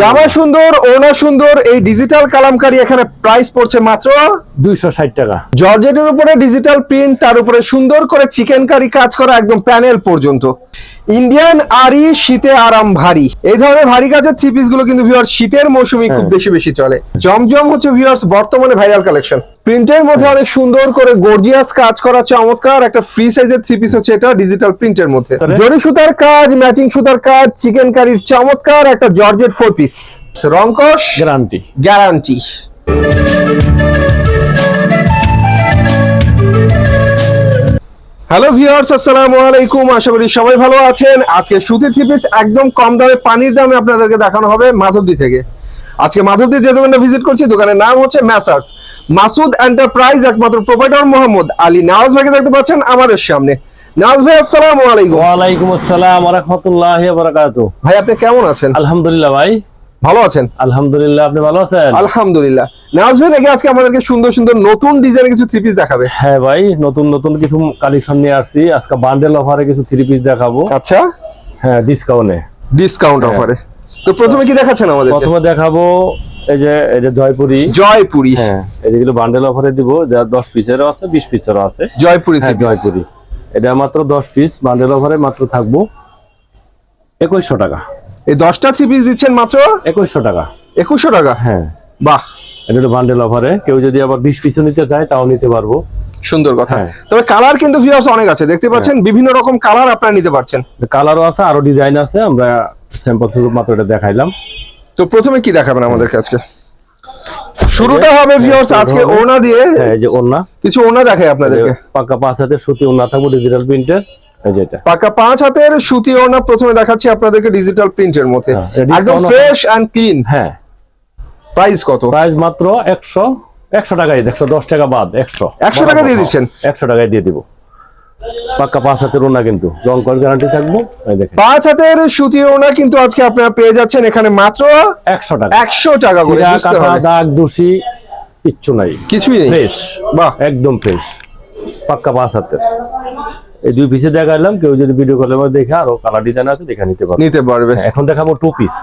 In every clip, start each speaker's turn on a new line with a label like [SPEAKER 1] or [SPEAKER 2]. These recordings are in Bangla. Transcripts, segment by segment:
[SPEAKER 1] জামা সুন্দর ওনা সুন্দর এই ডিজিটাল কালামকারী এখানে প্রাইস পড়ছে মাত্র
[SPEAKER 2] দুইশো ষাট টাকা।
[SPEAKER 1] জর্জেটের উপরে ডিজিটাল প্রিন্ট তার উপরে সুন্দর করে চিকেন কারি কাজ করা একদম প্যানেল পর্যন্ত। ইন্ডিয়ান আরি শীতে আরাম ভারী। এই ধরনের ভারী কাজের থ্রি পিসগুলো কিন্তু ভিউয়ার্স শীতের মৌসুমে খুব
[SPEAKER 2] হ্যাঁ।
[SPEAKER 1] বেশি বেশি চলে। জমজম হচ্ছে ভিউয়ার্স বর্তমানে ভাইরাল কালেকশন প্রিন্টের মধ্যে অনেক সুন্দর করে গর্জিয়াস কাজ করা চমৎকার। একটা ফ্রি সাইজের থ্রি পিস হচ্ছে এটা ডিজিটাল প্রিন্টের মধ্যে? জরি সুতার কাজ ম্যাচিং সুতার কাজ চিকেন কারির চমৎকার একটা জর্জেট ফোর পিস রংকশ?
[SPEAKER 2] গ্যারান্টি
[SPEAKER 1] গ্যারান্টি হ্যালো ভিউয়ার্স আসসালামু আলাইকুম আশা করি সবাই ভালো আছেন। আজকে সুতির থ্রি পিস একদম কম দামে পানির দামে আপনাদেরকে দেখানো হবে মাধবদী থেকে। আজকে মাধবদী যে দোকানটা ভিজিট করছি দোকানের নাম হচ্ছে ম্যাসার্স মাসুদ এন্টারপ্রাইজ একমাত্র প্রোপাইটর মোহাম্মদ আলী নওয়াজ ভাইকে দেখতে পাচ্ছেন আমাদের সামনে। নওয়াজ ভাই আসসালামু আলাইকুম
[SPEAKER 2] ওয়ালাইকুম আসসালাম রহমতুল্লাহ বারাকাতু
[SPEAKER 1] ভাই আপনি কেমন আছেন?
[SPEAKER 2] আলহামদুলিল্লাহ ভাই।
[SPEAKER 1] ভালো আছেন?
[SPEAKER 2] আলহামদুলিল্লাহ আপনি ভালো আছেন?
[SPEAKER 1] আলহামদুলিল্লাহ। নওয়াজ ভাই নাকি আজকে আমাদেরকে সুন্দর সুন্দর নতুন ডিজাইনের কিছু থ্রি পিস দেখাবে।
[SPEAKER 2] হ্যাঁ ভাই নতুন নতুন কিছু কালেকশন নিয়ে আসছি। আজকে বান্ডেল অফারে কিছু থ্রি পিস দেখাবো।
[SPEAKER 1] আচ্ছা।
[SPEAKER 2] হ্যাঁ ডিসকাউন্টে
[SPEAKER 1] ডিসকাউন্ট। অফারে তো প্রথমে কি দেখাচ্ছেন আমাদের
[SPEAKER 2] প্রথমে দেখাবো এই যে এই যে জয়পুরি।
[SPEAKER 1] জয়পুরি।
[SPEAKER 2] হ্যাঁ এই যেগুলো বান্ডেল অফারে দিব। যা দশ পিসেরও আছে বিশ পিসেরও আছে।
[SPEAKER 1] জয়পুরি
[SPEAKER 2] হ্যাঁ জয়পুরি। এটা মাত্র দশ পিস বান্ডেল অফারে মাত্র থাকব। একুশশো টাকা।
[SPEAKER 1] এই দশটা থ্রি পিস দিচ্ছেন মাত্র?
[SPEAKER 2] একুশশো টাকা।
[SPEAKER 1] একুশশো টাকা?
[SPEAKER 2] হ্যাঁ।
[SPEAKER 1] বাহ।
[SPEAKER 2] এটা হলো বান্ডেল অফারে কেউ যদি আবার বিশ পিসও নিতে চায় তাও নিতে পারব।
[SPEAKER 1] সুন্দর কথা।
[SPEAKER 2] হ্যাঁ।
[SPEAKER 1] তবে কালার কিন্তু ভিউয়ার্স অনেক আছে। দেখতে পাচ্ছেন বিভিন্ন রকম কালার আপনারা নিতে পারছেন।
[SPEAKER 2] কালারও আছে আরও ডিজাইন আছে। আমরা স্যাম্পল শুধু মাত্র এটা দেখাইলাম।
[SPEAKER 1] তো প্রথমে কি দেখাবেন আমাদেরকে আজকে? শুরুটা হবে
[SPEAKER 2] হ্যাঁ,
[SPEAKER 1] ভিউয়ার্স আজকে। ওনা দিয়ে।
[SPEAKER 2] হ্যাঁ যে ওন্না
[SPEAKER 1] কিছু ওনা দেখাই আপনাদেরকে।
[SPEAKER 2] পাকা পাঁচ হাতে সুতি ওন্না থাকব ডিজিটাল প্রিন্টের
[SPEAKER 1] পাকা পাঁচ হাতের সুতি ওনা প্রথমে দেখাচ্ছি আপনাদেরকে ডিজিটাল প্রিন্টের মধ্যে।
[SPEAKER 2] হ্যাঁ,
[SPEAKER 1] একদম ফ্রেশ এন্ড ক্লিন
[SPEAKER 2] হ্যাঁ।
[SPEAKER 1] প্রাইস কত?
[SPEAKER 2] প্রাইস মাত্র একশো একশো টাকায় একশো দশ টাকা বাদ একশো।
[SPEAKER 1] 100 টাকা দিয়ে দিচ্ছেন?
[SPEAKER 2] একশো টাকায় দিয়ে দিব। পাক্কা পাঁচ হাতের ওন্না কিন্তু রং কর গ্যারান্টি থাকব। এই দেখেন।
[SPEAKER 1] পাঁচ হাতের সুতি ওনা কিন্তু আজকে আপনারা পেয়ে যাচ্ছেন এখানে মাত্র
[SPEAKER 2] একশো টাকা।
[SPEAKER 1] একশো টাকা করে।
[SPEAKER 2] দাগ দোষী কিচ্ছু নাই।
[SPEAKER 1] কিছুই নেই।
[SPEAKER 2] ফ্রেশ
[SPEAKER 1] বাহ।
[SPEAKER 2] একদম ফ্রেশ পাক্কা পাঁচ হাতের। এই দুই পিসে দেখাইলাম কেউ যদি ভিডিও কলের মধ্যে দেখে আরও কালার ডিজাইন আছে দেখে নিতে পারবে।
[SPEAKER 1] নিতে পারবে।
[SPEAKER 2] হ্যাঁ, এখন দেখাবো টু পিস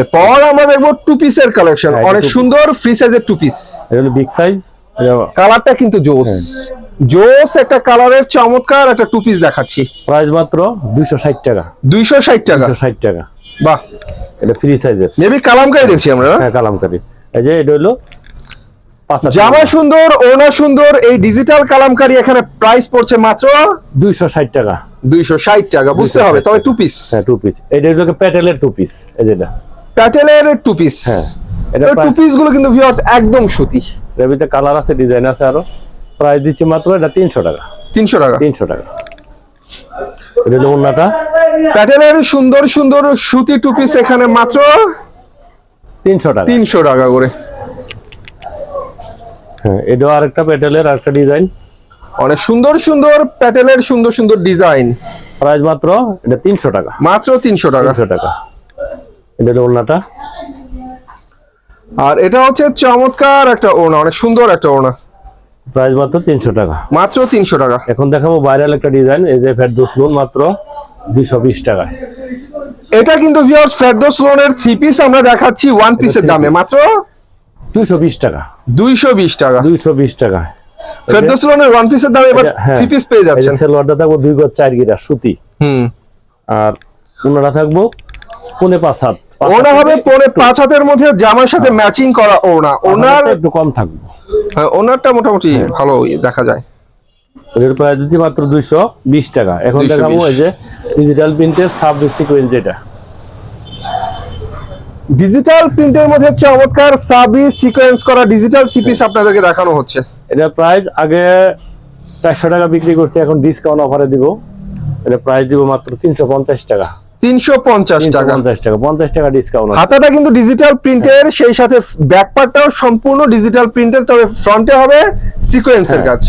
[SPEAKER 1] এরপর আমরা দেখব টু পিসের কালেকশন অনেক সুন্দর ফ্রি সাইজের টু পিস
[SPEAKER 2] এটা হলো বিগ সাইজ
[SPEAKER 1] কালারটা কিন্তু জোস।
[SPEAKER 2] হ্যাঁ।
[SPEAKER 1] জোস একটা কালারের চমৎকার একটা টু পিস দেখাচ্ছি।
[SPEAKER 2] প্রাইস মাত্র দুইশো ষাট টাকা।
[SPEAKER 1] দুইশো ষাট টাকা।
[SPEAKER 2] দুইশো ষাট টাকা।
[SPEAKER 1] বাহ।
[SPEAKER 2] এটা ফ্রি সাইজের
[SPEAKER 1] মেবি কালামকারি দেখছি আমরা?
[SPEAKER 2] হ্যাঁ কালামকারি। এই যে এটা হলো
[SPEAKER 1] জামা সুন্দর ওনা সুন্দর এই ডিজিটাল কালামকারি এখানে প্রাইস পড়ছে মাত্র
[SPEAKER 2] দুইশো ষাট টাকা।
[SPEAKER 1] দুইশো ষাট টাকা বুঝতে হবে তবে। টু পিস
[SPEAKER 2] হ্যাঁ টু পিস এটা হলো প্যাটেলের টু পিস এই যেটা
[SPEAKER 1] প্যাটেলের টু পিস
[SPEAKER 2] হ্যাঁ। এটা
[SPEAKER 1] টু পিসগুলো কিন্তু ভিউয়ার্স একদম সুতি।
[SPEAKER 2] এর ভিতরে কালার আছে ডিজাইন আছে আরও। প্রাইস দিচ্ছি মাত্র এটা তিনশো টাকা।
[SPEAKER 1] তিনশো টাকা।
[SPEAKER 2] তিনশো টাকা। এটা হলো ওন্নাটা
[SPEAKER 1] প্যাটেলের সুন্দর সুন্দর সুতি টু পিস এখানে মাত্র
[SPEAKER 2] তিনশো টাকা।
[SPEAKER 1] তিনশো টাকা করে।
[SPEAKER 2] হ্যাঁ এটাও আরেকটা প্যাটেলের আরেকটা ডিজাইন
[SPEAKER 1] অনেক সুন্দর সুন্দর প্যাটেলের সুন্দর সুন্দর ডিজাইন
[SPEAKER 2] প্রাইস মাত্র এটা তিনশো টাকা।
[SPEAKER 1] মাত্র তিনশো টাকা।
[SPEAKER 2] তিনশো টাকা। এটা হলো ওন্নাটা
[SPEAKER 1] আর এটা হচ্ছে চমৎকার একটা ওনা অনেক সুন্দর একটা ওনা
[SPEAKER 2] প্রাইস মাত্র তিনশো টাকা।
[SPEAKER 1] মাত্র তিনশো টাকা।
[SPEAKER 2] এখন দেখাবো ভাইরাল একটা ডিজাইন এই যে ফেরদৌস লোন মাত্র দুইশো বিশ টাকায়
[SPEAKER 1] এটা কিন্তু ভিউয়ার্স ফেরদৌস লোনের থ্রি পিস আমরা দেখাচ্ছি ওয়ান পিসের দামে। মাত্র
[SPEAKER 2] দুইশো বিশ টাকা।
[SPEAKER 1] দুইশো বিশ টাকা।
[SPEAKER 2] দুইশো বিশ টাকা।
[SPEAKER 1] ফেরদৌস লোনের ওয়ান পিসের দামে এবার
[SPEAKER 2] হ্যাঁ।
[SPEAKER 1] থ্রি পিস পেয়ে যাচ্ছেন।
[SPEAKER 2] সেলোয়ারটা থাকব দুই গজ চার গিরা সুতি।
[SPEAKER 1] হুম।
[SPEAKER 2] আর ওনারা থাকব পনে পাঁচ হাত।
[SPEAKER 1] ওনা হবে পরে পাঁচ হাতের মধ্যে জামার সাথে ম্যাচিং করা ওনা। ওনার
[SPEAKER 2] একটু কম থাকব।
[SPEAKER 1] হ্যাঁ, ওনারটা মোটামুটি ভালো দেখা যায়।
[SPEAKER 2] এর দিচ্ছি মাত্র দুইশো বিশ টাকা। এখন
[SPEAKER 1] 220
[SPEAKER 2] দেখাবো এই যে ডিজিটাল প্রিন্টের সাব সিকুয়েন্স যেটা।
[SPEAKER 1] ডিজিটাল প্রিন্টের মধ্যে চমৎকার সাবি সিকোয়েন্স করা ডিজিটাল সিপিস পিস আপনাদেরকে দেখানো হচ্ছে।
[SPEAKER 2] এটা প্রাইস আগে চারশো টাকা বিক্রি করছি এখন ডিসকাউন্ট অফারে দিব। এটা প্রাইস দিব মাত্র তিনশো পঞ্চাশ টাকা।
[SPEAKER 1] তিনশো পঞ্চাশ টাকা।
[SPEAKER 2] পঞ্চাশ টাকা পঞ্চাশ টাকা ডিসকাউন্ট
[SPEAKER 1] হাতাটা কিন্তু ডিজিটাল প্রিন্টের সেই সাথে ব্যাক পার্টটাও সম্পূর্ণ ডিজিটাল প্রিন্টের তবে ফ্রন্টে হবে সিকোয়েন্সের
[SPEAKER 2] হ্যাঁ।
[SPEAKER 1] কাজ।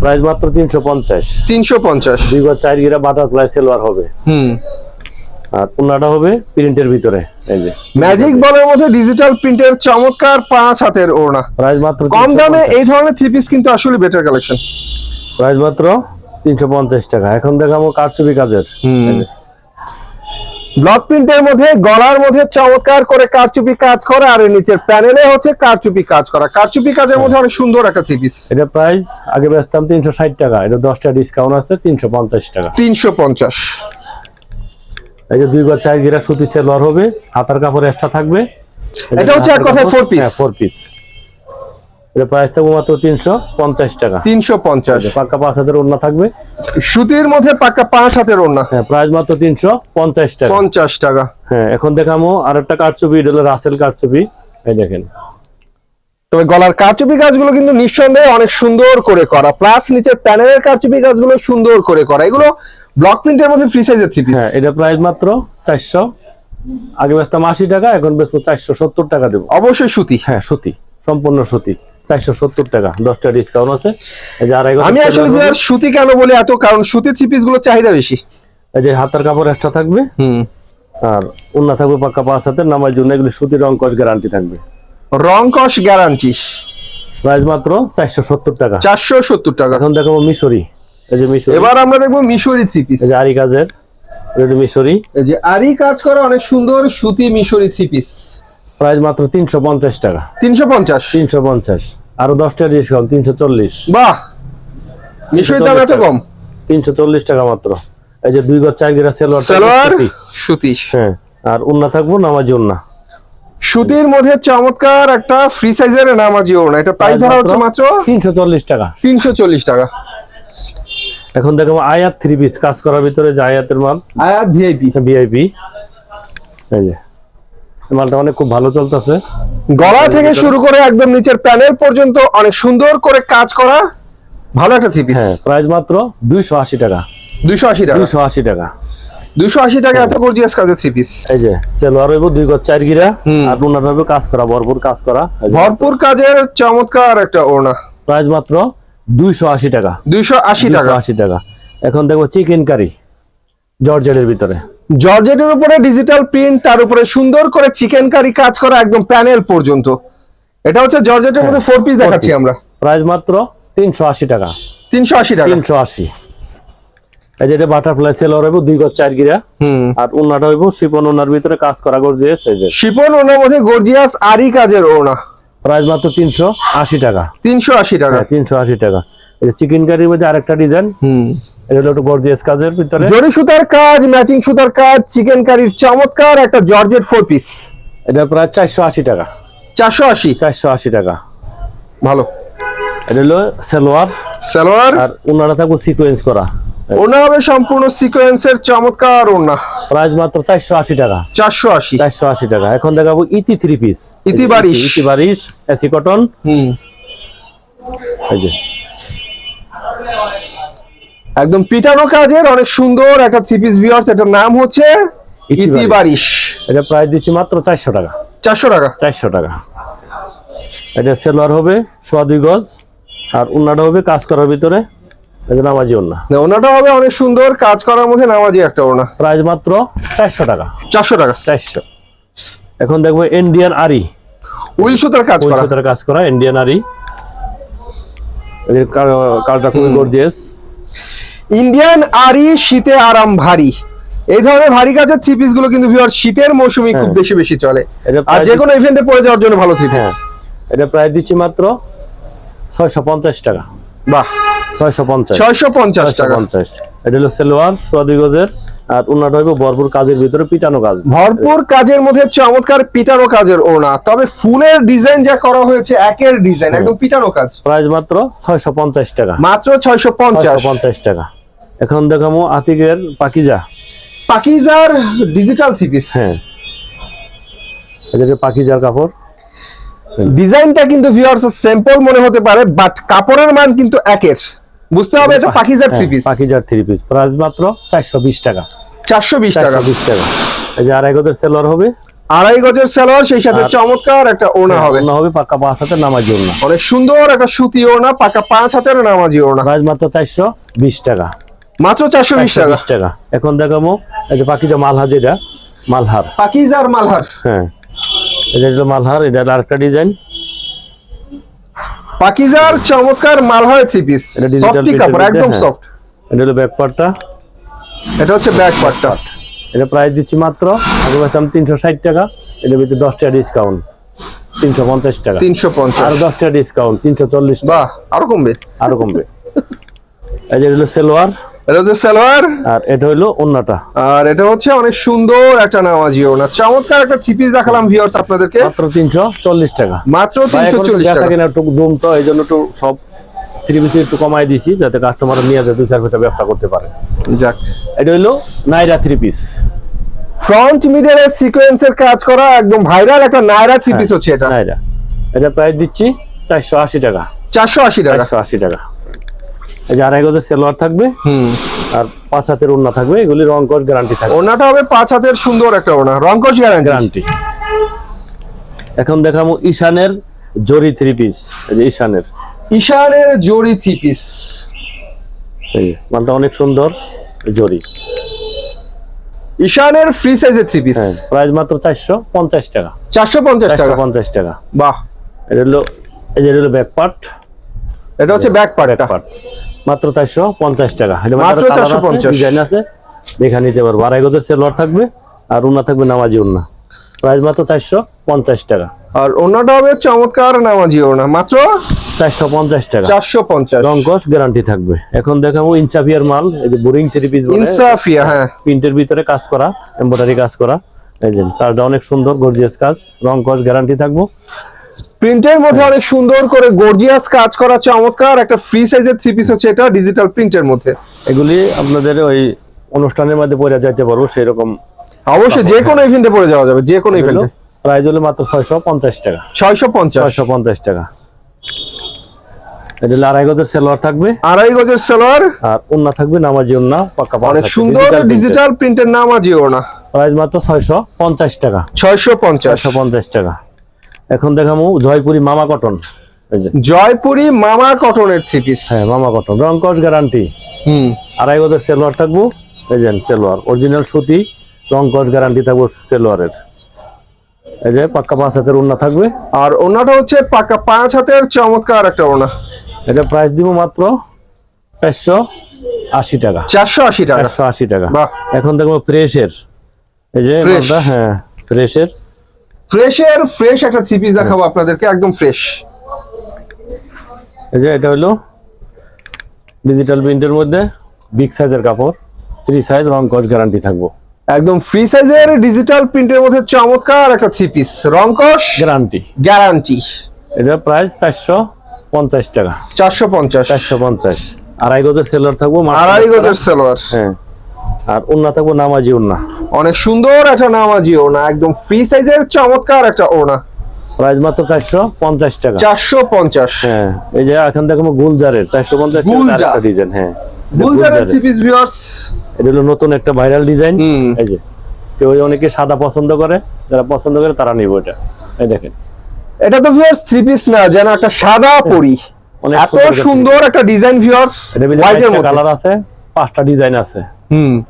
[SPEAKER 2] প্রাইস মাত্র তিনশো পঞ্চাশ।
[SPEAKER 1] তিনশো পঞ্চাশ।
[SPEAKER 2] দুই গজ চার গিরা বাটারফ্লাই সেলোয়ার হবে।
[SPEAKER 1] হুম।
[SPEAKER 2] আর ওনাটা হবে প্রিন্টের ভিতরে এই যে।
[SPEAKER 1] ম্যাজিক বলের মধ্যে ডিজিটাল প্রিন্টের চমৎকার পাঁচ হাতের ওড়না।
[SPEAKER 2] প্রাইস মাত্র
[SPEAKER 1] কম দামে এই ধরনের থ্রি পিস কিন্তু আসলে বেটার কালেকশন
[SPEAKER 2] প্রাইস মাত্র তিনশো পঞ্চাশ টাকা। এখন দেখাবো কারচুপি কাজের।
[SPEAKER 1] ব্লক প্রিন্টের মধ্যে গলার মধ্যে চমৎকার করে কারচুপি কাজ করা আর নিচের প্যানেলে হচ্ছে কারচুপি কাজ করা। কারচুপি কাজের মধ্যে অনেক সুন্দর একটা থ্রি পিস
[SPEAKER 2] এটা প্রাইস আগে বেচতাম তিনশো ষাট টাকা। এটা দশটা ডিসকাউন্ট আছে তিনশো পঞ্চাশ টাকা।
[SPEAKER 1] তিনশো পঞ্চাশ।
[SPEAKER 2] এই যে দুই গজ চার গিরা সুতি সেলোয়ার হবে হাতার কাপড় এক্সট্রা থাকবে।
[SPEAKER 1] এটা হচ্ছে এক কথায় four piece।
[SPEAKER 2] ফোর পিস এটা প্রাইস থাকবে মাত্র তিনশো পঞ্চাশ টাকা।
[SPEAKER 1] তিনশো পঞ্চাশ।
[SPEAKER 2] পাক্কা পাঁচ হাজার ওড়না থাকবে।
[SPEAKER 1] সুতির মধ্যে পাক্কা পাঁচ হাতের ওড়না।
[SPEAKER 2] হ্যাঁ প্রাইস মাত্র তিনশো পঞ্চাশ টাকা।
[SPEAKER 1] পঞ্চাশ টাকা।
[SPEAKER 2] হ্যাঁ এখন দেখামো আর একটা কারচুপি এটা হলো রাসেল কারচুপি। এই দেখেন।
[SPEAKER 1] তবে গলার কারচুপি কাজগুলো কিন্তু নিঃসন্দেহে অনেক সুন্দর করে করা। প্লাস নিচের প্যানেলের কারচুপি কাজগুলো সুন্দর করে করা। এগুলো ব্লক প্রিন্টের মধ্যে ফ্রি সাইজের থ্রি পিস
[SPEAKER 2] হ্যাঁ এটা প্রাইস মাত্র চারশো। আগে বেচতাম আশি টাকা এখন বেচবো চারশো সত্তর টাকা দেবো।
[SPEAKER 1] অবশ্যই সুতি।
[SPEAKER 2] হ্যাঁ সুতি সম্পূর্ণ সুতি চারশো সত্তর টাকা দশটা ডিসকাউন্ট আছে।
[SPEAKER 1] আমি আসলে। বিয়ার সুতি কেন বলি এত? কারণ সুতির থ্রি পিসগুলো চাহিদা বেশি।
[SPEAKER 2] এই যে হাতের কাপড় এক্সট্রা থাকবে।
[SPEAKER 1] হুম।
[SPEAKER 2] আর উন্না থাকবে পাক্কা পাঁচ হাতের নামার জন্য এগুলো সুতির রং কস গ্যারান্টি থাকবে।
[SPEAKER 1] রং কস গ্যারান্টি
[SPEAKER 2] প্রাইস মাত্র চারশো সত্তর টাকা।
[SPEAKER 1] চারশো সত্তর টাকা।
[SPEAKER 2] এখন দেখাবো মিশরি। এই যে মিশরি।
[SPEAKER 1] এবার আমরা দেখব মিশরি থ্রি পিস
[SPEAKER 2] এই যে আরি কাজের। এই যে মিশরি।
[SPEAKER 1] এই যে আরি কাজ করা অনেক সুন্দর সুতি মিশরি থ্রি পিস
[SPEAKER 2] প্রাইস মাত্র তিনশো পঞ্চাশ টাকা। ডিসকাউন্ট তিনশো চল্লিশ।
[SPEAKER 1] বাহ! মিশরির দাম এত কম।
[SPEAKER 2] তিনশো চল্লিশ টাকা মাত্র। এই যে দুই গজ চার গিরা সেলোয়ার
[SPEAKER 1] সালোয়ার
[SPEAKER 2] সুতি। হ্যাঁ আর উন্না থাকব নামাজি উন্না।
[SPEAKER 1] সুতির মধ্যে চমৎকার একটা ফ্রি সাইজের নামাজি ওড়না এটা প্রাইস ধরা হচ্ছে মাত্র
[SPEAKER 2] তিনশো চল্লিশ টাকা।
[SPEAKER 1] তিনশো চল্লিশ টাকা।
[SPEAKER 2] এখন দেখো আয়াত থ্রি পিস কাজ করার ভিতরে যে আয়াতের মাল
[SPEAKER 1] আয়া ভিআইপি
[SPEAKER 2] ভিআইপি এই যে মালটা অনেক খুব ভালো চলতেছে।
[SPEAKER 1] গলা থেকে শুরু করে একদম নিচের প্যানেল পর্যন্ত অনেক সুন্দর করে কাজ করা ভালো একটা থ্রি পিস
[SPEAKER 2] হ্যাঁ প্রাইস মাত্র দুইশো আশি টাকা।
[SPEAKER 1] দুইশো আশি টাকা।
[SPEAKER 2] দুইশো আশি টাকা।
[SPEAKER 1] দুইশো আশি টাকা এত গর্জিয়াস কাজের থ্রি পিস
[SPEAKER 2] এই যে সেলোয়ার হইব দুই গজ চার গিরা। আর উন্নাটা হইব কাজ করা ভরপুর কাজ করা।
[SPEAKER 1] ভরপুর কাজের চমৎকার একটা ওড়না।
[SPEAKER 2] প্রাইস মাত্র দুইশো আশি টাকা।
[SPEAKER 1] দুইশো আশি টাকা।
[SPEAKER 2] আশি টাকা। এখন দেখব চিকেন কারি জর্জেটের ভিতরে।
[SPEAKER 1] জর্জেটের উপরে ডিজিটাল প্রিন্ট তার উপরে সুন্দর করে চিকেন কারি কাজ করা একদম প্যানেল পর্যন্ত। এটা হচ্ছে জর্জেটের মধ্যে ফোর পিস দেখাচ্ছি আমরা।
[SPEAKER 2] প্রাইস মাত্র তিনশো আশি টাকা।
[SPEAKER 1] তিনশো আশি টাকা।
[SPEAKER 2] তিনশো আশি। এই যে বাটারফ্লাই সেলোয়ার হইব দুই গজ চার গিরা। আর উন্নাটা হইব শিপন উন্নার ভিতরে কাজ করা গর্জিয়াস
[SPEAKER 1] শিপন ওনার মধ্যে গর্জিয়াস আরি কাজের ওড়না।
[SPEAKER 2] প্রাইস মাত্র তিনশো আশি টাকা।
[SPEAKER 1] তিনশো আশি টাকা।
[SPEAKER 2] হ্যাঁ তিনশো আশি টাকা। চিকেন কারির মধ্যে আরেকটা ডিজাইন
[SPEAKER 1] হুম।
[SPEAKER 2] এটা একটু গর্জিয়াস কাজের ভিতরে।
[SPEAKER 1] জরি সুতার কাজ ম্যাচিং সুতার কাজ চিকেন কারির চমৎকার একটা জর্জেট ফোর পিস
[SPEAKER 2] এটা প্রায় চারশো আশি টাকা।
[SPEAKER 1] চারশো আশি।
[SPEAKER 2] চারশো আশি টাকা।
[SPEAKER 1] ভালো।
[SPEAKER 2] এটা হলো সালোয়ার।
[SPEAKER 1] সালোয়ার।
[SPEAKER 2] আর উন্নাটা থাকব সিকোয়েন্স করা।
[SPEAKER 1] ওনা হবে সম্পূর্ণ সিকোয়েন্সের চমৎকার ওড়না।
[SPEAKER 2] প্রাইস মাত্র চারশো আশি টাকা।
[SPEAKER 1] চারশো আশি।
[SPEAKER 2] চারশো আশি টাকা। এখন দেখাবো ইতি থ্রি পিস
[SPEAKER 1] ইতি বারিশ।
[SPEAKER 2] ইতি বারিশ এসি কটন।
[SPEAKER 1] হুম।
[SPEAKER 2] এই যে।
[SPEAKER 1] একদম পিটানো কাজের অনেক সুন্দর একটা থ্রি পিস ভিউয়ার্স এটার নাম হচ্ছে
[SPEAKER 2] ইতি
[SPEAKER 1] বারিশ।
[SPEAKER 2] এটা প্রাইস দিচ্ছি মাত্র চারশো টাকা।
[SPEAKER 1] চারশো টাকা।
[SPEAKER 2] চারশো টাকা। এটা সেলোয়ার হবে সোয়া দুই গজ। আর উন্নাটা হবে কাজ করার ভিতরে। এটা নামাজি উন্না
[SPEAKER 1] না, ওনাটা হবে অনেক সুন্দর কাজ করার মধ্যে নামাজি একটা
[SPEAKER 2] প্রাইস মাত্র চারশো টাকা।
[SPEAKER 1] চারশো টাকা।
[SPEAKER 2] চারশো। এখন দেখব ইন্ডিয়ান আরি।
[SPEAKER 1] উইল সুতার কাজ করা।
[SPEAKER 2] পঁয়ষট্টির কাজ করা ইন্ডিয়ান আরি। এদের কাজটা খুবই গর্জিয়াস
[SPEAKER 1] ইন্ডিয়ান আরি শীতে আরাম ভারী। এই ধরনের ভারী কাজের থ্রি পিসগুলো কিন্তু ভিউয়ার শীতের মৌসুমে খুব
[SPEAKER 2] হ্যাঁ।
[SPEAKER 1] বেশি বেশি চলে। আর যে কোনো ইভেন্টে পরে যাওয়ার জন্য ভালো থ্রি পিস
[SPEAKER 2] হ্যাঁ। এটা প্রায় দিচ্ছি মাত্র ছয়শো পঞ্চাশ টাকা।
[SPEAKER 1] বাহ
[SPEAKER 2] ছয়শো পঞ্চাশ।
[SPEAKER 1] ছয়শো পঞ্চাশ
[SPEAKER 2] ছয়শো
[SPEAKER 1] টাকা
[SPEAKER 2] পঞ্চাশ। এটা হলো সেলোয়ার সোয়াদি গজের আর উন্নাটা হইব ভরপুর কাজের ভিতরে পিটানো কাজ।
[SPEAKER 1] ভরপুর কাজের মধ্যে চমৎকার পিটানো কাজের ওড়না। তবে ফুলের ডিজাইন যা করা হয়েছে একের ডিজাইন একদম পিটানো কাজ।
[SPEAKER 2] প্রাইস মাত্র ছয়শো পঞ্চাশ টাকা।
[SPEAKER 1] মাত্র ছয়শো পঞ্চাশ।
[SPEAKER 2] ছয়শো পঞ্চাশ টাকা। এখন দেখাবো আতিকের পাকিজা।
[SPEAKER 1] পাকিজার ডিজিটাল থ্রি পিস।
[SPEAKER 2] হ্যাঁ। এটা পাকিজার কাপড়।
[SPEAKER 1] ডিজাইনটা কিন্তু ভিউয়ার্স সিম্পল মনে হতে পারে বাট কাপড়ের মান কিন্তু একের। বুঝতে হবে এটা পাকিজার থ্রি পিস
[SPEAKER 2] হ্যাঁ, পাকিজার থ্রি পিস প্রাইস মাত্র চারশো বিশ টাকা।
[SPEAKER 1] চারশো বিশ টাকা।
[SPEAKER 2] চারশো বিশ টাকা। এই যে আড়াই গজের সেলোয়ার হবে।
[SPEAKER 1] আড়াই গজের সালোয়ার সেই সাথে চমৎকার একটা ওড়না হবে।
[SPEAKER 2] ওড়না হবে পাক্কা পাঁচ হাতে নামার জন্য
[SPEAKER 1] অনেক সুন্দর একটা সুতি ওড়না পাকা পাঁচ হাতের নামাজি ওড়না।
[SPEAKER 2] প্রাইস মাত্র চারশো বিশ টাকা।
[SPEAKER 1] মাত্র চারশো বিশ টাকা।
[SPEAKER 2] 420 টাকা। এখন দেখাবো এই যে পাকিজা মালহার যেটা মালহার।
[SPEAKER 1] পাকিজার মালহার।
[SPEAKER 2] হ্যাঁ। এটা হলো মালহার এটা আরেকটা ডিজাইন
[SPEAKER 1] পাকিজার চমৎকার মালহার থ্রি পিস সফটি কাপড় একদম
[SPEAKER 2] হ্যাঁ।
[SPEAKER 1] সফট
[SPEAKER 2] এটা হলো ব্যাক পার্টটা
[SPEAKER 1] এটা হচ্ছে ব্যাক পার্টটা
[SPEAKER 2] এটা প্রাইস দিচ্ছি মাত্র আগে বলছিলাম তিনশো ষাট টাকা এটার ভিতরে দশ টাকা ডিসকাউন্ট তিনশো পঞ্চাশ টাকা।
[SPEAKER 1] তিনশো পঞ্চাশ।
[SPEAKER 2] আরও দশ টাকা ডিসকাউন্ট তিনশো চল্লিশ
[SPEAKER 1] বাহ আরও কমবে।
[SPEAKER 2] আরও কমবে। এই যে হলো সেলোয়ার।
[SPEAKER 1] এটা হচ্ছে সালোয়ার।
[SPEAKER 2] আর এটা হলো
[SPEAKER 1] আর এটা হচ্ছে অনেক সুন্দর একটা নামাজি ওনা চমৎকার একটা দেখালাম ভিউয়ার্স আপনাদেরকে।
[SPEAKER 2] মাত্র তিনশো চল্লিশ টাকা।
[SPEAKER 1] মাত্র
[SPEAKER 2] ভাই,
[SPEAKER 1] তিনশো
[SPEAKER 2] এখন
[SPEAKER 1] চল্লিশ
[SPEAKER 2] দেখা
[SPEAKER 1] টাকা।
[SPEAKER 2] কিনা একটু দুম তো এই জন্য একটু সব থ্রি পিসে একটু কমাই দিছি যাতে কাস্টমার নিয়ে দুই চার ব্যবসা করতে পারে।
[SPEAKER 1] যাক।
[SPEAKER 2] এটা হলো নাইরা থ্রি পিস
[SPEAKER 1] ফ্রন্ট মিডলের সিকোয়েন্সের কাজ করা একদম ভাইরাল একটা নায়রা থ্রি পিস হচ্ছে এটা।
[SPEAKER 2] নাইরা। এটা প্রাইস দিচ্ছি চারশো আশি টাকা।
[SPEAKER 1] চারশো আশি টাকা।
[SPEAKER 2] চারশো আশি টাকা। এই যে আড়াই গজের সেলোয়ার থাকবে।
[SPEAKER 1] হুম।
[SPEAKER 2] আর পাঁচ হাতের ওড়না থাকবে এগুলি রং কস গ্যারান্টি থাকবে।
[SPEAKER 1] ওনাটা হবে পাঁচ হাতের সুন্দর একটা ওনা রংকশ গ্যারান্টি
[SPEAKER 2] গ্যারান্টি এখন দেখাবো ঈশানের জরি থ্রি পিস এই যে ঈশানের।
[SPEAKER 1] ঈশানের জরি থ্রি পিস
[SPEAKER 2] এই যে, অনেক সুন্দর জরি।
[SPEAKER 1] ঈশানের ফ্রি সাইজের থ্রি পিস
[SPEAKER 2] প্রাইস মাত্র চারশো পঞ্চাশ টাকা।
[SPEAKER 1] চারশো পঞ্চাশ
[SPEAKER 2] চারশো
[SPEAKER 1] টাকা
[SPEAKER 2] পঞ্চাশ টাকা।
[SPEAKER 1] বাহ।
[SPEAKER 2] এটা হলো এই যে হলো ব্যাক পার্ট
[SPEAKER 1] এটা হচ্ছে ব্যাক পার্টটা
[SPEAKER 2] পার্ট মাত্র চারশো পঞ্চাশ টাকা। এটা
[SPEAKER 1] মাত্র 450
[SPEAKER 2] ডিজাইন আছে। দেখা নিতে পারব। আড়াই গজের সেলোয়ার থাকবে আর উন্না থাকবে নামাজি উন্না প্রাইস মাত্র চারশো পঞ্চাশ টাকা।
[SPEAKER 1] আর ওনাটা হবে চমৎকার নামাজি ওনা মাত্র?
[SPEAKER 2] চারশো পঞ্চাশ টাকা।
[SPEAKER 1] চারশো পঞ্চাশ।
[SPEAKER 2] রঙ্কস গ্যারান্টি থাকবে। এখন দেখাবো ইনচাপিয়ার মাল এই যে বোরিং থ্রি পিস
[SPEAKER 1] ইনসাফিয়া হ্যাঁ।
[SPEAKER 2] প্রিন্টের ভিতরে কাজ করা এমব্রয়ডারি কাজ করা। এই যে কাজটা অনেক সুন্দর গর্জিয়াস কাজ। রঙ্কস গ্যারান্টি থাকব।
[SPEAKER 1] প্রিন্টের মধ্যে অনেক সুন্দর করে গর্জিয়াস কাজ করা চমৎকার একটা ফ্রি সাইজের থ্রি পিস হচ্ছে এটা ডিজিটাল প্রিন্টের মধ্যে।
[SPEAKER 2] এগুলি আপনাদের ওই অনুষ্ঠানের মধ্যে পরে যাইতে পারব সেরকম
[SPEAKER 1] অবশ্যই যে কোনো ইভেন্টে পরে যাওয়া যাবে যে কোনো ইভেন্টে
[SPEAKER 2] প্রাইস হলো মাত্র ছয়শো পঞ্চাশ টাকা।
[SPEAKER 1] ছয়শো পঞ্চাশ।
[SPEAKER 2] ছয়শো পঞ্চাশ টাকা। এটা আড়াই গজের সেলোয়ার থাকবে।
[SPEAKER 1] আড়াই গজের সালোয়ার
[SPEAKER 2] আর উন্না থাকবে নামাজি উন্না পাক্কা
[SPEAKER 1] অনেক সুন্দর ডিজিটাল প্রিন্টের নামাজি ওনা
[SPEAKER 2] প্রাইস মাত্র ছয়শো পঞ্চাশ টাকা।
[SPEAKER 1] ছয়শো পঞ্চাশ।
[SPEAKER 2] চারশো পঞ্চাশ টাকা। এখন দেখাবো জয়পুরি মামা কটন।
[SPEAKER 1] জয়পুরি মামা কটনের থ্রি পিস।
[SPEAKER 2] হ্যাঁ মামা কটন। রং কস গ্যারান্টি।
[SPEAKER 1] হুম।
[SPEAKER 2] আড়াই গজের সেলোয়ার থাকব। এই যে সেলোয়ার। অরিজিনাল সুতি রং কস গ্যারান্টি থাকব সেলোয়ারের। এই যে পাক্কা পাঁচ হাতের উন্না থাকবে।
[SPEAKER 1] আর ওনাটা হচ্ছে পাকা পাঁচ হাতের চমৎকার একটা ওনা
[SPEAKER 2] এটা প্রাইস দিব মাত্র চারশো আশি টাকা।
[SPEAKER 1] চারশো আশি টাকা।
[SPEAKER 2] চারশো আশি টাকা।
[SPEAKER 1] বাহ।
[SPEAKER 2] এখন দেখব ফ্রেশের এই যে হ্যাঁ ফ্রেশের
[SPEAKER 1] ফ্রেশের ফ্রেশ একটা থ্রি পিস দেখাবো আপনাদেরকে একদম ফ্রেশ।
[SPEAKER 2] এই যে এটা হলো ডিজিটাল প্রিন্টের মধ্যে বিগ সাইজের কাপড় থ্রি সাইজ রং কস গ্যারান্টি থাকব।
[SPEAKER 1] একদম ফ্রি সাইজের ডিজিটাল প্রিন্টের মধ্যে চমৎকার একটা থ্রি পিস রংকশ
[SPEAKER 2] গ্যারান্টি
[SPEAKER 1] গ্যারান্টি
[SPEAKER 2] এটা প্রাইস চারশো পঞ্চাশ টাকা।
[SPEAKER 1] চারশো পঞ্চাশ।
[SPEAKER 2] চারশো পঞ্চাশ। আড়াই গজের সেলার থাকব
[SPEAKER 1] আড়াই গজের সালোয়ার
[SPEAKER 2] হ্যাঁ। আর উন্না থাকব নামাজি উন্না
[SPEAKER 1] অনেক সুন্দর একটা নামাজি ওনা একদম ফ্রি সাইজের চমৎকার একটা ওনা
[SPEAKER 2] প্রাইস মাত্র চারশো পঞ্চাশ টাকা।
[SPEAKER 1] চারশো পঞ্চাশ।
[SPEAKER 2] হ্যাঁ এই যে এখন দেখো গুলজারের চারশো পঞ্চাশ
[SPEAKER 1] গুলজার।
[SPEAKER 2] টাকা ডিজাইন হ্যাঁ। গুলজারের।
[SPEAKER 1] ভিউয়ার্স
[SPEAKER 2] এটা হলো নতুন একটা ভাইরাল ডিজাইন এই যে কেউ অনেকে সাদা পছন্দ করে যারা পছন্দ করে তারা নিব এটা। এই দেখেন।
[SPEAKER 1] এটা তো ভিউয়ার্স থ্রি পিস না যেন একটা সাদা পরি।
[SPEAKER 2] অনেক
[SPEAKER 1] এত সুন্দর একটা ডিজাইন ভিউয়ার্স হোয়াইটের মধ্যে।
[SPEAKER 2] কালার আছে পাঁচটা ডিজাইন আছে।
[SPEAKER 1] হুম।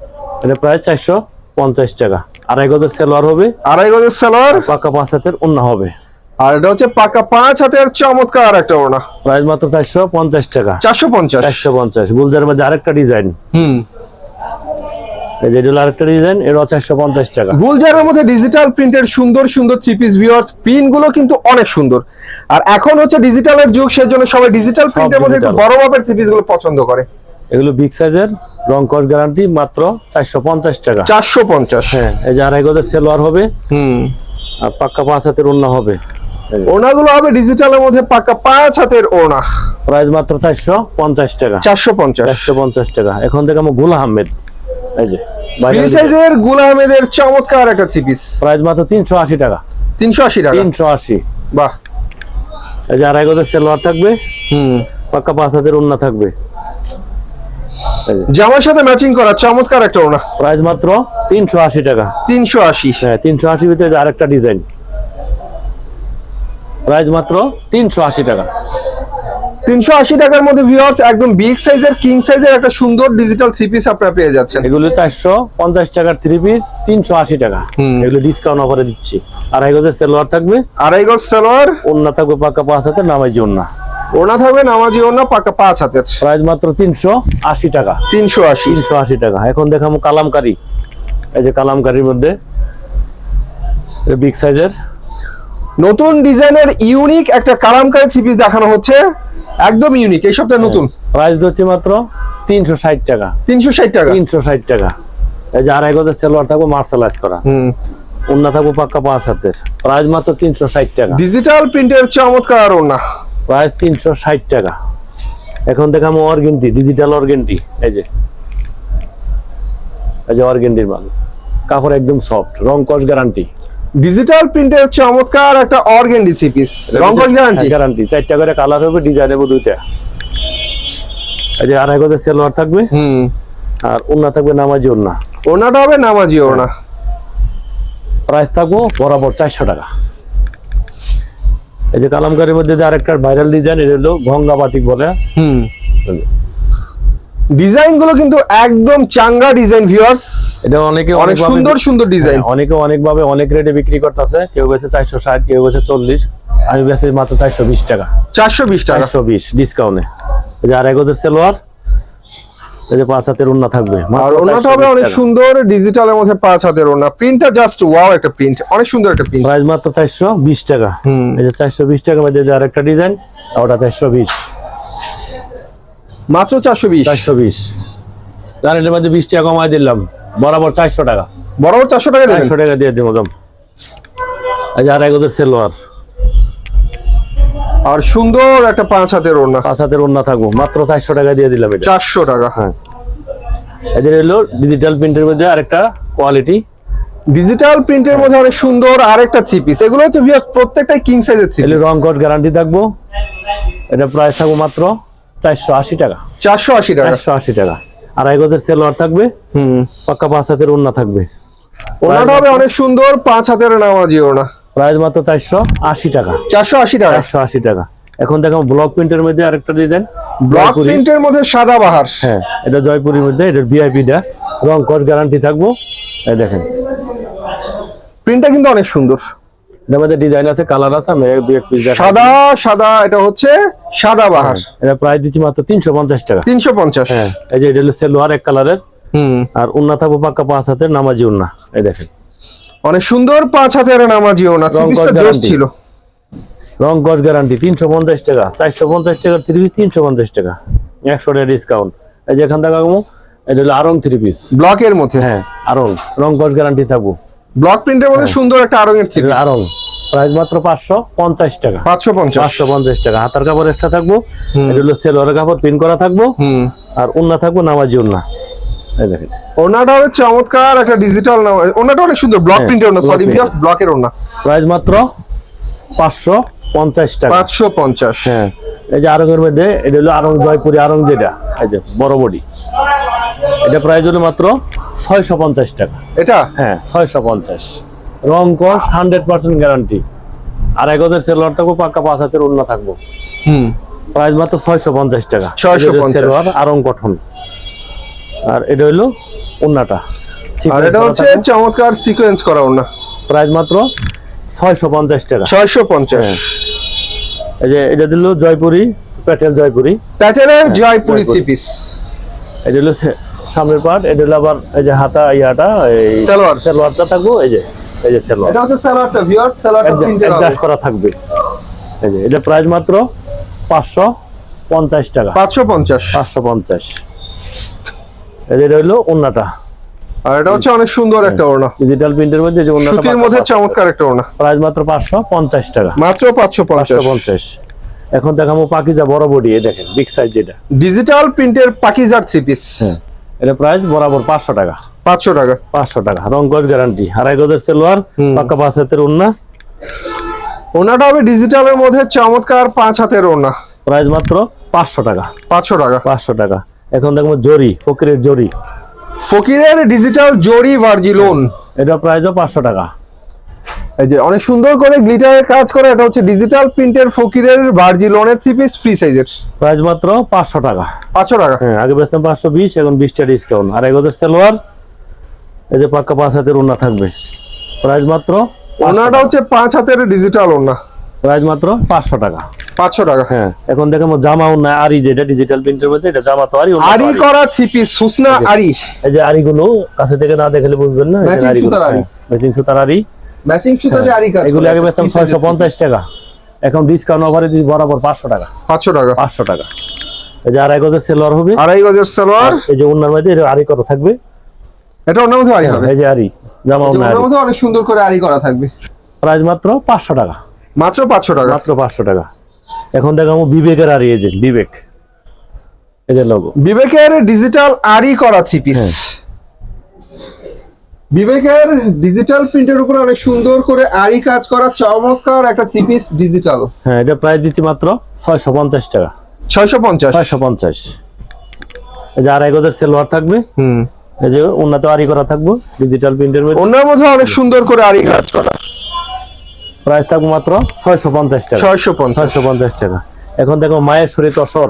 [SPEAKER 2] এটা প্রায় চারশো পঞ্চাশ টাকা। আড়াই গজের সেলোয়ার হবে।
[SPEAKER 1] আড়াই গজের সালোয়ার?
[SPEAKER 2] পাকা পাঁচ হাতের অন্য হবে।
[SPEAKER 1] আর এটা হচ্ছে পাকা পাঁচ হাতের চমৎকার একটা ওনা
[SPEAKER 2] প্রাইস মাত্র চারশো পঞ্চাশ টাকা।
[SPEAKER 1] চারশো পঞ্চাশ।
[SPEAKER 2] চারশো পঞ্চাশ। গুলজারের মধ্যে আরেকটা ডিজাইন।
[SPEAKER 1] হুম। গুলজারের মধ্যে ডিজিটাল প্রিন্টের সুন্দর সুন্দর থ্রি পিস ভিউয়ার্স পিনগুলো কিন্তু অনেক সুন্দর। আর এখন হচ্ছে ডিজিটালের যুগ সেজন্য সবাই ডিজিটাল প্রিন্টের মধ্যে একটু। বড় মাপের থ্রি পিসগুলো পছন্দ করে।
[SPEAKER 2] এগুলো বিগ সাইজের রং কস গ্যারান্টি মাত্র চারশো পঞ্চাশ টাকা।
[SPEAKER 1] চারশো পঞ্চাশ?
[SPEAKER 2] হ্যাঁ এই যে আড়াই গজের সেলোয়ার হবে
[SPEAKER 1] হুম।
[SPEAKER 2] আর পাক্কা পাঁচ হাতের অন্য হবে।
[SPEAKER 1] ওনাগুলো হবে ডিজিটালের মধ্যে পাকা পাঁচ হাতের ওনা
[SPEAKER 2] প্রাইস মাত্র চারশো পঞ্চাশ টাকা।
[SPEAKER 1] চারশো পঞ্চাশ।
[SPEAKER 2] চারশো পঞ্চাশ টাকা। এখন থেকে আমার গুল আহমেদ। এই যে
[SPEAKER 1] ফ্রি সাইজের গুল আহমেদের চমৎকার একটা থ্রি পিস
[SPEAKER 2] প্রাইস মাত্র তিনশো আশি টাকা।
[SPEAKER 1] তিনশো আশি টাকা?
[SPEAKER 2] তিনশো আশি।
[SPEAKER 1] বাহ।
[SPEAKER 2] এই যে আড়াই গজের সেলোয়ার থাকবে
[SPEAKER 1] হুম।
[SPEAKER 2] পাক্কা পাঁচ হাতের অন্য থাকবে।
[SPEAKER 1] জামার সাথে ম্যাচিং করা চমৎকার একটা ওনা
[SPEAKER 2] প্রাইস মাত্র তিনশো আশি টাকা।
[SPEAKER 1] তিনশো আশি।
[SPEAKER 2] হ্যাঁ তিনশো আশি ভিতরে আরেকটা ডিজাইন প্রাইস মাত্র তিনশো আশি টাকা।
[SPEAKER 1] তিনশো আশি টাকার মধ্যে ভিউয়ার্স একদম বিগ সাইজের কিং সাইজের একটা সুন্দর ডিজিটাল থ্রি পিস আপনারা পেয়ে যাচ্ছেন।
[SPEAKER 2] এগুলো চারশো পঞ্চাশ টাকার থ্রি পিস তিনশো আশি টাকা। এগুলো ডিসকাউন্ট অফারে দিচ্ছি। আড়াই গজের সেলোয়ার থাকবে।
[SPEAKER 1] আড়াই গজ সালোয়ার
[SPEAKER 2] অন্য থাকবে পাক্কা পাঁচ হাতের নামাজি ওন্না
[SPEAKER 1] ওনা থাকবে নামাজি ওনা পাকা পাঁচ হাতের।
[SPEAKER 2] প্রাইস মাত্র তিনশো আশি টাকা।
[SPEAKER 1] তিনশো আশি।
[SPEAKER 2] তিনশো আশি টাকা। এখন দেখাবো কালামকারি। এই যে কালামকারির মধ্যে বিগ সাইজের
[SPEAKER 1] নতুন ডিজাইনের ইউনিক একটা কালামকারী থ্রি পিস দেখানো হচ্ছে। একদম ইউনিক এই সপ্তাহে নতুন।
[SPEAKER 2] প্রাইস হচ্ছে মাত্র তিনশো ষাট টাকা।
[SPEAKER 1] তিনশো ষাট টাকা।
[SPEAKER 2] তিনশো ষাট টাকা। এই যে আড়াই গজের সেলোয়ার থাকব মার্শালাইজ করা। অন্য থাকব পাক্কা পাঁচ হাতের। প্রাইস মাত্র তিনশো ষাট টাকা।
[SPEAKER 1] ডিজিটাল প্রিন্টের চমৎকার ওড়না।
[SPEAKER 2] প্রাইস তিনশো ষাট টাকা। এখন দেখাবো অর্গেন্টি ডিজিটাল অর্গেন্টি। এই যে এই যে অর্গেন্টির মাল। কাপড় একদম সফট রং কস গ্যারান্টি
[SPEAKER 1] ডিজিটাল প্রিন্টের চমৎকার একটা অর্গেন্ডি থ্রি পিস। রঙ্গল গ্যারান্টি
[SPEAKER 2] গ্যারান্টি চারটা করে কালার হবে ডিজাইন হবে দুইটা। এই যে আড়াই গজের সেলোয়ার থাকবে।
[SPEAKER 1] হুম।
[SPEAKER 2] আর ওন্না থাকবে নামাজি ওন্না
[SPEAKER 1] ওড়নাটা হবে নামাজি ওড়না।
[SPEAKER 2] প্রাইস থাকব বরাবর চারশো টাকা। এই যে কালামকারীর মধ্যে যে আরেকটা ভাইরাল ডিজাইন এটা হলো গঙ্গা বাটিক বলে।
[SPEAKER 1] হুম। ডিজাইনগুলো কিন্তু একদম চাঙ্গা ডিজাইন ভিউয়ার্স
[SPEAKER 2] এটা অনেকে
[SPEAKER 1] অনেক সুন্দর সুন্দর ডিজাইন।
[SPEAKER 2] অনেকে অনেক ভাবে অনেক রেটে বিক্রি করতেছে। কেউ বেছে চারশো ষাট কেউ বেছে চল্লিশ। আমি বেছে মাত্র চারশো বিশ টাকা।
[SPEAKER 1] চারশো বিশ টাকা।
[SPEAKER 2] চারশো বিশ ডিসকাউন্টে এই যে সেলোয়ার এই যে পাঁচ হাতের উন্না থাকবে
[SPEAKER 1] আর ওড়নাটা হবে অনেক সুন্দর ডিজিটালের মধ্যে পাঁচ হাতের ওড়না। প্রিন্টটা জাস্ট ওয়াও একটা প্রিন্ট অনেক সুন্দর একটা প্রিন্ট
[SPEAKER 2] প্রাইস মাত্র চারশো বিশ টাকা।
[SPEAKER 1] হুম।
[SPEAKER 2] এই যে চারশো বিশ টাকা মধ্যে আরেকটা ডিজাইন ওটা চারশো বিশ।
[SPEAKER 1] মাত্র চারশো বিশ।
[SPEAKER 2] চারশো বিশ। আর এটার মধ্যে বিশ টাকা কমাই দিলাম বরাবর চারশো টাকা।
[SPEAKER 1] বরাবর চারশো টাকা দেবেন
[SPEAKER 2] চারশো টাকা দিয়ে দিব দাম এই যে গজের সেলোয়ার
[SPEAKER 1] আর সুন্দর একটা পাঁচ হাতের ওড়না।
[SPEAKER 2] পাঁচ হাতের ওড়না থাকব। মাত্র চারশো টাকা দিয়ে দিলাম এটা।
[SPEAKER 1] চারশো টাকা।
[SPEAKER 2] হ্যাঁ। এদের হলো ডিজিটাল প্রিন্টের মধ্যে আরেকটা কোয়ালিটি
[SPEAKER 1] ডিজিটাল প্রিন্টের মধ্যে অনেক সুন্দর আরেকটা থ্রি পিস এগুলো হচ্ছে ভিউয়ার্স প্রত্যেকটাই কিং সাইজের থ্রি
[SPEAKER 2] এগুলো রং কোড গ্যারান্টি থাকব। এটা প্রাইস থাকব মাত্র চারশো আশি টাকা।
[SPEAKER 1] চারশো আশি টাকা।
[SPEAKER 2] চারশো আশি টাকা। আড়াই গজের সেলোয়ার থাকবে।
[SPEAKER 1] হুম।
[SPEAKER 2] পাক্কা পাঁচ হাতের ওড়না থাকবে।
[SPEAKER 1] ওড়নাটা হবে অনেক সুন্দর পাঁচ হাতের নামাজি ওড়না।
[SPEAKER 2] প্রাইস মাত্র চারশো আশি টাকা।
[SPEAKER 1] চারশো আশি টাকা।
[SPEAKER 2] চারশো আশি টাকা। এখন দেখো ব্লক প্রিন্টের মধ্যে আরেকটা ডিজাইন
[SPEAKER 1] ব্লক প্রিন্টের মধ্যে সাদা বাহার।
[SPEAKER 2] হ্যাঁ এটা জয়পুরের মধ্যে এটা ভিআইপিটা। রং কোড গ্যারান্টি থাকব। এই দেখেন।
[SPEAKER 1] প্রিন্টটা কিন্তু অনেক সুন্দর।
[SPEAKER 2] এটার মধ্যে ডিজাইন আছে কালার আছে আমি দুই এক পিস
[SPEAKER 1] সাদা সাদা এটা হচ্ছে সাদা বাহার।
[SPEAKER 2] এটা প্রাইস দিচ্ছি মাত্র তিনশো পঞ্চাশ টাকা।
[SPEAKER 1] তিনশো পঞ্চাশ।
[SPEAKER 2] হ্যাঁ এই যে এটা হলো সেলোয়ার এক কালারের
[SPEAKER 1] হুম।
[SPEAKER 2] আর উন্না থাকব পাক্কা পাঁচ হাতের নামাজি উন্না। এই দেখেন।
[SPEAKER 1] অনেক সুন্দর পাঁচ হাতের নামাজি ওড়না থ্রি পিসটা ছিল।
[SPEAKER 2] রং গজ গ্যারান্টি তিনশো পঞ্চাশ টাকা চারশো পঞ্চাশ টাকা থ্রি পিস তিনশো পঞ্চাশ টাকা। একশো টাকা ডিসকাউন্ট এই যে এখান থেকে এটা হলো আরং থ্রি পিস
[SPEAKER 1] ব্লকের মধ্যে?
[SPEAKER 2] হ্যাঁ আরং। রং গজ গ্যারান্টি থাকব।
[SPEAKER 1] ব্লক প্রিন্টের মধ্যে সুন্দর একটা থ্রি
[SPEAKER 2] এটা
[SPEAKER 1] পিস
[SPEAKER 2] আরং। প্রাইস মাত্র পাঁচশো পঞ্চাশ টাকা।
[SPEAKER 1] পাঁচশো পঞ্চাশ।
[SPEAKER 2] পাঁচশো পঞ্চাশ টাকা। হাতার কাপড় এক্সট্রা থাকব। এটা হলো সেলোয়ারের কাপড় পিন করা থাকব। আর উন্না থাকব নামাজি উন্না। এই দেখেন।
[SPEAKER 1] ওড়নাটা হবে চমৎকার একটা ডিজিটাল ওড়নাটা অনেক সুন্দর ব্লক প্রিন্টের
[SPEAKER 2] block
[SPEAKER 1] সরি
[SPEAKER 2] print।
[SPEAKER 1] ব্লকের ওড়না।
[SPEAKER 2] প্রাইস মাত্র পাঁচশো পঞ্চাশ টাকা।
[SPEAKER 1] পাঁচশো পঞ্চাশ।
[SPEAKER 2] হ্যাঁ এই যে আরঙের মধ্যে এটা হলো আরং জয়পুরি আরং যেটা এই যে বড় বডি। এটা প্রাইস হলো মাত্র ছয়শো পঞ্চাশ টাকা।
[SPEAKER 1] এটা?
[SPEAKER 2] হ্যাঁ ছয়শো পঞ্চাশ। রং কস হান্ড্রেড পার্সেন্ট গ্যারান্টি আর এক হাজার সেলোয়ার থাকব পাক্কা পাঁচ হাতের অন্য থাকব।
[SPEAKER 1] হুম।
[SPEAKER 2] প্রাইস মাত্র ছয়শো পঞ্চাশ টাকা।
[SPEAKER 1] 650
[SPEAKER 2] সেলোয়ার আরং গঠন। আর এটা হলো ওন্নাটা।
[SPEAKER 1] আর এটা হচ্ছে চমৎকার সিকোয়েন্স করা ওন্না।
[SPEAKER 2] প্রাইস মাত্র ছয়শো পঞ্চাশ টাকা।
[SPEAKER 1] ছয়শো পঞ্চাশ।
[SPEAKER 2] হ্যাঁ। এই যে এটা দিল জয়পুরি প্যাটেল জয়পুরি।
[SPEAKER 1] প্যাটেলের হ্যাঁ,
[SPEAKER 2] জয়পুরি
[SPEAKER 1] সিপিস
[SPEAKER 2] এটা হলো সামনের পার্ট এটা হলো আবার এই যে হাতা ইয়াটা এই
[SPEAKER 1] সালোয়ার।
[SPEAKER 2] সালোয়ারটা থাকব এই যে এই যে সালোয়ার।
[SPEAKER 1] এটা হচ্ছে সালোয়ারটা ভিউয়ার্স সালোয়ারটা প্রিন্টেড
[SPEAKER 2] অ্যাডজাস্ট করা থাকবে। এই যে এটা প্রাইস মাত্র 550 টাকা। 550 550 এটা হলো ওন্নাটা
[SPEAKER 1] আর এটা হচ্ছে অনেক সুন্দর একটা ওড়না।
[SPEAKER 2] ডিজিটাল প্রিন্টের মধ্যে যে ওন্নাটা
[SPEAKER 1] সুতির মধ্যে চমৎকার একটা ওড়না।
[SPEAKER 2] প্রাইস মাত্র পাঁচশো পঞ্চাশ টাকা।
[SPEAKER 1] মাত্র পাঁচশো
[SPEAKER 2] পাঁচশো
[SPEAKER 1] পঞ্চাশ।
[SPEAKER 2] পঞ্চাশ এখন দেখাবো পাকিজা বড় বডি এই দেখেন বিগ সাইজ যেটা
[SPEAKER 1] ডিজিটাল প্রিন্টের পাকিজার থ্রি পিস
[SPEAKER 2] হ্যাঁ। এটা প্রাইস বরাবর পাঁচশো টাকা।
[SPEAKER 1] পাঁচশো টাকা।
[SPEAKER 2] পাঁচশো টাকা। রং গজ গ্যারান্টি আড়াই গজের সেলোয়ার। পাক্কা পাঁচ হাতের উন্না
[SPEAKER 1] ওনাটা হবে ডিজিটালের মধ্যে চমৎকার পাঁচ হাতের ওড়না।
[SPEAKER 2] প্রাইস মাত্র পাঁচশো টাকা।
[SPEAKER 1] পাঁচশো টাকা।
[SPEAKER 2] পাঁচশো টাকা। এখন দেখব জরি ফকিরের জরি।
[SPEAKER 1] ফকিরের ডিজিটাল জরি ভার্জিলোন।
[SPEAKER 2] এটা প্রাইসও পাঁচশো টাকা।
[SPEAKER 1] এই যে অনেক সুন্দর করে গ্লিটারের কাজ করে এটা হচ্ছে ডিজিটাল প্রিন্টের ফকিরের ভার্জিলোনের থ্রি পিস ফ্রি সাইজের
[SPEAKER 2] প্রাইস মাত্র পাঁচশো টাকা।
[SPEAKER 1] পাঁচশো টাকা।
[SPEAKER 2] হ্যাঁ আগে বেচতাম পাঁচশো বিশ এখন বিশটা ডিসকাউন্ট আর এগোদের সেলোয়ার এই যে পাক্কা পাঁচ হাতের উন্না থাকবে। প্রাইস মাত্র
[SPEAKER 1] ওনাটা হচ্ছে পাঁচ হাতের ডিজিটাল ওড়না।
[SPEAKER 2] প্রাইস মাত্র পাঁচশো টাকা।
[SPEAKER 1] পাঁচশো টাকা।
[SPEAKER 2] হ্যাঁ এখন দেখো আমার জামাও না আরি যেটা ডিজিটাল প্রিন্টের মধ্যে এটা জামা তো আরি
[SPEAKER 1] আরি। করা থ্রি সুসনা আরি।
[SPEAKER 2] এই যে আরিগুলো কাছে থেকে না দেখলে বুঝবেন না
[SPEAKER 1] Matching সুতার আরি।
[SPEAKER 2] ম্যাচিং সুতার আরি।
[SPEAKER 1] ম্যাচিং সুতাতে আরি কাজ
[SPEAKER 2] এগুলো আগে বেচতাম ছয়শো পঞ্চাশ টাকা। এখন ডিসকাউন্ট অফারে দিচ্ছি বরাবর পাঁচশো টাকা।
[SPEAKER 1] পাঁচশো টাকা।
[SPEAKER 2] পাঁচশো টাকা। এই যে আড়াই গজের সেলোয়ার হবে।
[SPEAKER 1] আড়াই গজের সালোয়ার
[SPEAKER 2] এই যে অন্যার মধ্যে এটা আরি করা থাকবে।
[SPEAKER 1] এটা অন্য মধ্যে আরি হবে?
[SPEAKER 2] এই যে আরি জামা অন্য
[SPEAKER 1] মধ্যে অনেক সুন্দর করে আরি করা থাকবে।
[SPEAKER 2] প্রাইস মাত্র পাঁচশো টাকা।
[SPEAKER 1] মাত্র পাঁচশো টাকা?
[SPEAKER 2] মাত্র পাঁচশো টাকা। এখন দেখাবো বিবেকের আরি এই যে বিবেক। এই যে লোগো
[SPEAKER 1] বিবেকের ডিজিটাল আরি করা থ্রি পিস
[SPEAKER 2] হ্যাঁ।
[SPEAKER 1] বিবেকের ডিজিটাল প্রিন্টের উপর অনেক সুন্দর করে আরি কাজ করা চমৎকার একটা থ্রি পিস ডিজিটাল
[SPEAKER 2] হ্যাঁ এটা প্রাইস দিচ্ছি মাত্র ছয়শো পঞ্চাশ টাকা।
[SPEAKER 1] ছয়শো পঞ্চাশ?
[SPEAKER 2] ছয়শো পঞ্চাশ। এই যে আড়াই গজের সেলোয়ার থাকবে।
[SPEAKER 1] হুম।
[SPEAKER 2] এই যে উন্নত আরি করা থাকব ডিজিটাল প্রিন্টের মধ্যে।
[SPEAKER 1] অন্যের মধ্যে অনেক সুন্দর করে আরি কাজ করা।
[SPEAKER 2] প্রাইস থাকবে মাত্র ছয়শো পঞ্চাশ টাকা।
[SPEAKER 1] ছয়শো পঞ্চাশ।
[SPEAKER 2] ছয়শো পঞ্চাশ টাকা। এখন দেখো মায়ের শরীর তসর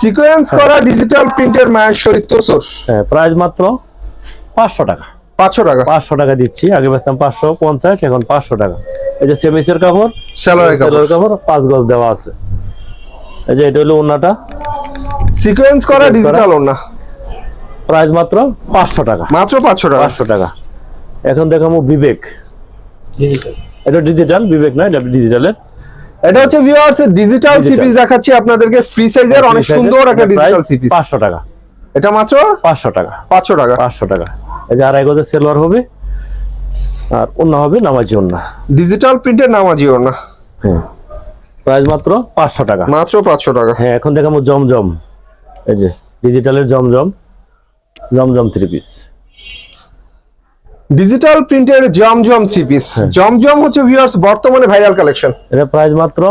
[SPEAKER 1] সিকোয়েন্স করা ডিজিটাল প্রিন্টের মায়ের শরীর তোষর
[SPEAKER 2] হ্যাঁ প্রাইস মাত্র পাঁচশো টাকা।
[SPEAKER 1] পাঁচশো টাকা।
[SPEAKER 2] পাঁচশো টাকা দিচ্ছি। আগে বেচতাম পাঁচশো পঞ্চাশ এখন পাঁচশো টাকা। এই যে সেমিসের কাপড়
[SPEAKER 1] কাপড়
[SPEAKER 2] সেলোয়ার কাপড়। পাঁচ গজ দেওয়া আছে। এই যে এটা হলো ওনাটা
[SPEAKER 1] সিকোয়েন্স করা ডিজিটাল ওনা
[SPEAKER 2] প্রাইস মাত্র পাঁচশো টাকা।
[SPEAKER 1] মাত্র পাঁচশো টাকা।
[SPEAKER 2] পাঁচশো টাকা। এখন দেখাবো বিবেক। এটা ডিজিটাল বিবেক না এটা ডিজিটালের
[SPEAKER 1] এটা হচ্ছে ভিউয়ার্স ডিজিটাল. সিপিস দেখাচ্ছি আপনাদেরকে ফ্রি সাইজের অনেক সুন্দর একটা ডিজিটাল সিপিস
[SPEAKER 2] পাঁচশো টাকা।
[SPEAKER 1] এটা মাত্র?
[SPEAKER 2] পাঁচশো টাকা।
[SPEAKER 1] পাঁচশো টাকা।
[SPEAKER 2] পাঁচশো টাকা। এই যে আড়াই গজের সেলোয়ার হবে আর অন্য হবে নামাজি অন্য
[SPEAKER 1] ডিজিটাল প্রিন্টের নামাজি ওনা
[SPEAKER 2] হ্যাঁ। প্রাইস মাত্র পাঁচশো টাকা।
[SPEAKER 1] মাত্র পাঁচশো টাকা।
[SPEAKER 2] হ্যাঁ এখন দেখাবো জমজম। এই যে ডিজিটালের জমজম। জমজম থ্রি পিস
[SPEAKER 1] ডিজিটাল প্রিন্টের জমজম থ্রি পিস
[SPEAKER 2] হ্যাঁ।
[SPEAKER 1] জমজম হচ্ছে ভিউয়ার্স বর্তমানে ভাইরাল কালেকশন
[SPEAKER 2] এটা প্রাইস মাত্র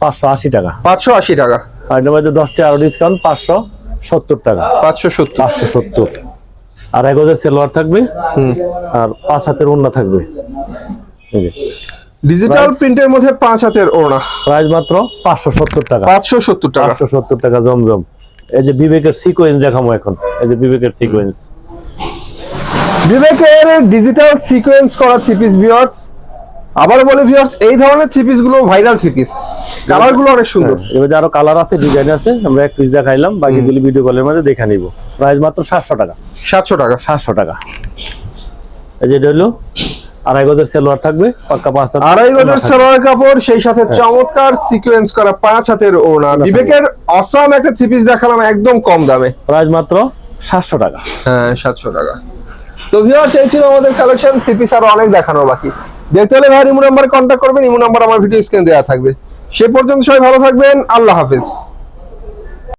[SPEAKER 2] পাঁচশো আশি টাকা।
[SPEAKER 1] পাঁচশো আশি টাকা।
[SPEAKER 2] আর এটার মধ্যে দশটি আরও ডিসকাউন্ট পাঁচশো সত্তর টাকা।
[SPEAKER 1] পাঁচশো সত্তর।
[SPEAKER 2] পাঁচশো সত্তর। আর এক হাজার সেলোয়ার থাকবে।
[SPEAKER 1] হুম।
[SPEAKER 2] আর পাঁচ হাতের ওড়না থাকবে।
[SPEAKER 1] ডিজিটাল প্রিন্টের মধ্যে পাঁচ হাতের ওড়না।
[SPEAKER 2] প্রাইস মাত্র পাঁচশো সত্তর টাকা।
[SPEAKER 1] পাঁচশো সত্তর টাকা।
[SPEAKER 2] পাঁচশো সত্তর টাকা জমজম। এই যে বিবেকের সিকোয়েন্স দেখাবো এখন। এই যে বিবেকের সিকোয়েন্স
[SPEAKER 1] বিবেকের ডিজিটাল সিকোয়েন্স করা থ্রি পিস ভিউয়ার্স আবার বলে ভিউয়ার্স এই ধরনের থ্রি পিসগুলো ভাইরাল থ্রি পিস কালারগুলো অনেক সুন্দর।
[SPEAKER 2] এবারে আরও কালার আছে ডিজাইন আছে আমরা এক পিস দেখাইলাম বাকিগুলি ভিডিও কলের মধ্যে দেখে নিব। প্রাইস মাত্র সাতশো টাকা।
[SPEAKER 1] সাতশো টাকা।
[SPEAKER 2] সাতশো টাকা। এই যে হলো আড়াই গজের সেলোয়ার থাকবে পাক্কা পাঁচ হাত
[SPEAKER 1] আড়াই গজের। সালোয়ার কাপড় সেই সাথে চমৎকার সিকোয়েন্স করা পাঁচ হাতের ওড়না। বিবেকের অসাম একটা থ্রি পিস দেখালাম একদম কম দামে।
[SPEAKER 2] প্রাইস মাত্র সাতশো টাকা।
[SPEAKER 1] হ্যাঁ সাতশো টাকা। তো ভিউয়ার্স এই ছিল আমাদের কালেকশন সিপি আরও অনেক দেখানো বাকি। দেখতে হলে ভাই ইমো নাম্বার কন্ট্যাক্ট করবেন। ইমু নাম্বার আমার ভিডিও স্ক্রিনে দেওয়া থাকবে। সে পর্যন্ত সবাই ভালো থাকবেন। আল্লাহ হাফিজ।